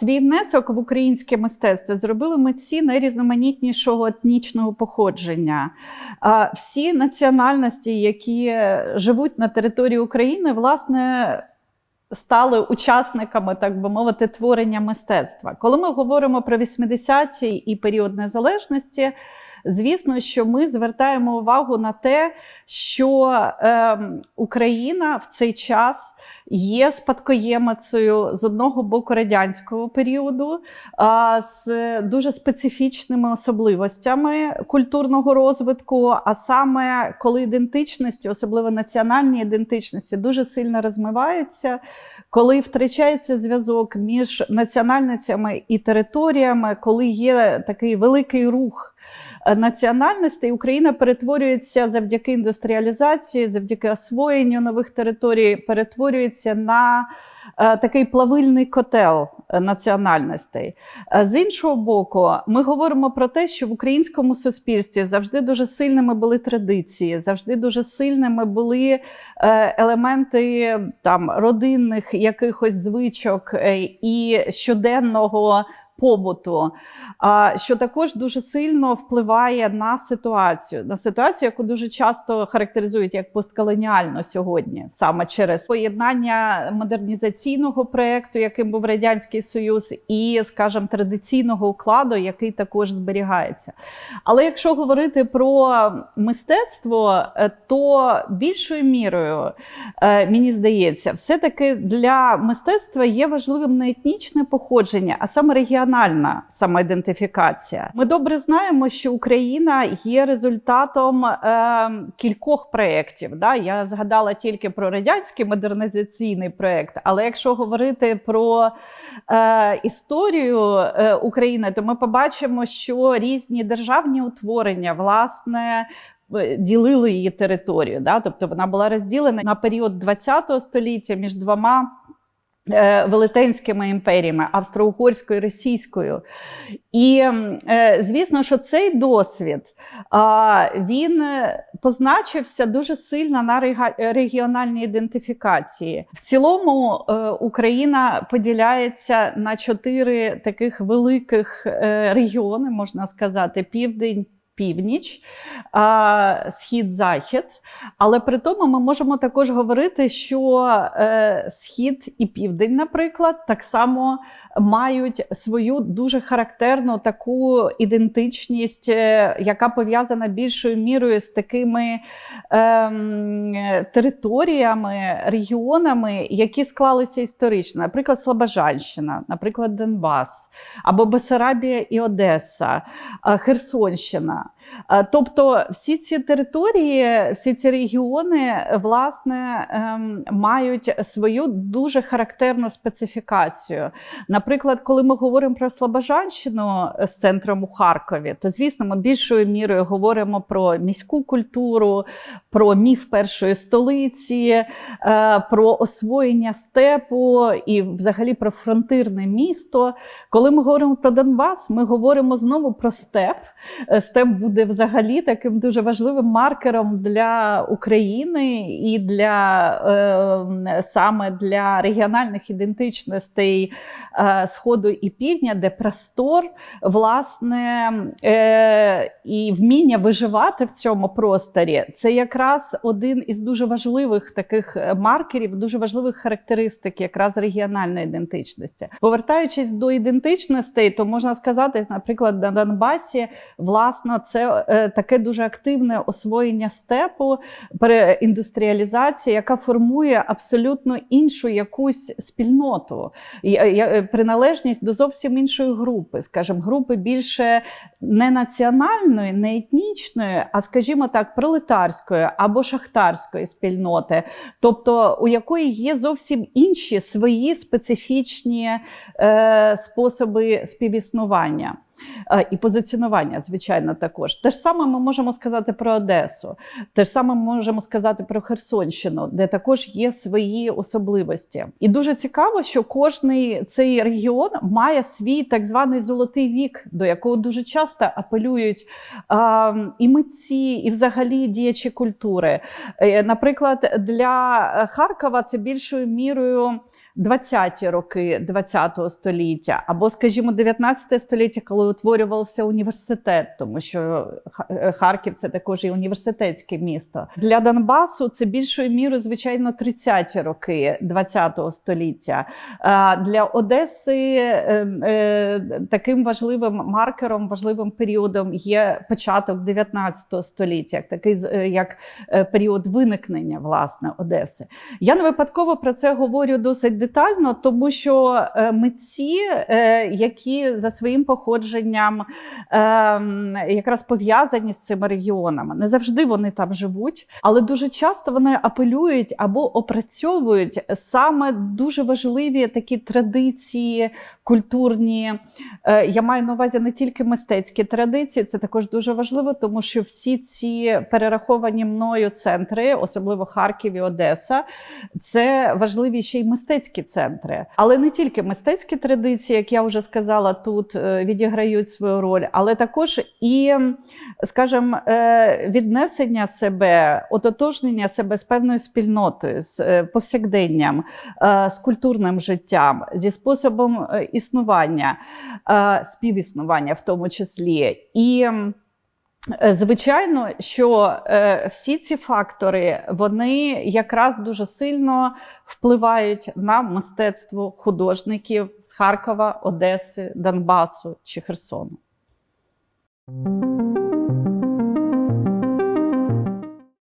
Свій внесок в українське мистецтво зробили митці найрізноманітнішого етнічного походження. Всі національності, які живуть на території України, власне. Стали учасниками, так би мовити, творення мистецтва. Коли ми говоримо про 80-ті і період незалежності, звісно, що ми звертаємо увагу на те, що е, Україна в цей час є спадкоємицею з одного боку радянського періоду, з дуже специфічними особливостями культурного розвитку. А саме коли ідентичності, особливо національні ідентичності, дуже сильно розмиваються, коли втрачається зв'язок між національностями і територіями, коли є такий великий рух. Е, національностей Україна перетворюється завдяки індустріалізації, завдяки освоєнню нових територій, перетворюється на е, такий плавильний котел е, національностей. З іншого боку, ми говоримо про те, що в українському суспільстві завжди дуже сильними були традиції, завжди дуже сильними були елементи там родинних якихось звичок і щоденного побуту, що також дуже сильно впливає на ситуацію, на ситуацію, яку дуже часто характеризують як постколоніальну сьогодні, саме через поєднання модернізаційного проєкту, яким був радянський союз, і, скажімо, традиційного укладу, який також зберігається. Але якщо говорити про мистецтво, е, то більшою мірою е, мені здається, все таки для мистецтва є важливим не етнічне походження, а саме регіональне національна самоідентифікація. Ми добре знаємо, що Україна є результатом е, кількох проєктів. Да? Я згадала тільки про радянський модернізаційний проєкт, але якщо говорити про е, історію е, України, то ми побачимо, що різні державні утворення власне. Ділили її територію, да? тобто вона була розділена на період ХХ століття між двома велетенськими імперіями австро-угорською російською. І е, звісно, що цей досвід він позначився дуже сильно на регіональній ідентифікації. В цілому е, Україна поділяється на чотири таких великих регіони, можна сказати: південь північ, схід-захід. Але при тому ми можемо також говорити, що е, схід і південь, наприклад, так само мають свою дуже характерну таку ідентичність, е, яка пов'язана більшою мірою з такими е, територіями, регіонами, які склалися історично, наприклад, Слобожанщина, наприклад, Донбас, або Бесарабія і Одеса, Херсонщина. Тобто всі ці території, всі ці регіони, власне, ем, мають свою дуже характерну специфікацію. Наприклад, коли ми говоримо про Слобожанщину з центром у Харкові, то звісно, ми більшою мірою говоримо про міську культуру, про міф першої столиці, е, про освоєння степу і, взагалі, про фронтирне місто. Коли ми говоримо про Донбас, ми говоримо знову про степ. Степ буде взагалі таким дуже важливим маркером для України і для е, саме для регіональних ідентичностей е, Сходу і Півдня, де простор, власне, е, і вміння виживати в цьому просторі це якраз один із дуже важливих таких маркерів, дуже важливих характеристик, якраз регіональної ідентичності. Повертаючись до ідентичностей, то можна сказати, наприклад, на Донбасі, власне, це Е, таке дуже активне освоєння степу, переіндустріалізація, яка формує абсолютно іншу якусь спільноту, е, приналежність до зовсім іншої групи, скажімо, групи більше не національної, не етнічної, а скажімо так, пролетарської або шахтарської спільноти, тобто у якої є зовсім інші свої специфічні е, способи співіснування. І позиціонування, звичайно, також. Те ж саме ми можемо сказати про Одесу, те ж саме ми можемо сказати про Херсонщину, де також є свої особливості. І дуже цікаво, що кожний цей регіон має свій так званий золотий вік, до якого дуже часто апелюють а, і митці, і взагалі діячі культури. Е, Наприклад, для Харкова це більшою мірою. 20-ті роки ХХ століття, або, скажімо, 19 століття, коли утворювався університет, тому що е, Харків це також і університетське місто. Для Донбасу це більшою мірою, звичайно, 30-ті роки ХХ століття. Для Одеси е, е, таким важливим маркером, важливим періодом є початок 19 століття, як такий як період виникнення власне Одеси. Я не випадково про це говорю досить детально, тому що е, митці, е, які за своїм походженням ем, якраз пов'язані з цими регіонами, не завжди вони там живуть, але дуже часто вони апелюють або опрацьовують саме дуже важливі такі традиції культурні. Е, Я маю на увазі не тільки мистецькі традиції, це також дуже важливо, тому що всі ці перераховані мною центри, особливо Харків і Одеса, це важливі ще й мистецькі центри. Але не тільки мистецькі традиції, як я вже сказала, тут е, відіграють свою роль, але також і, скажімо, е, віднесення себе, ототожнення себе з певною спільнотою, з е, повсякденням, з культурним життям, зі способом існування, співіснування в тому числі. І Звичайно, що е, всі ці фактори вони якраз дуже сильно впливають на мистецтво художників з Харкова, Одеси, Донбасу чи Херсону.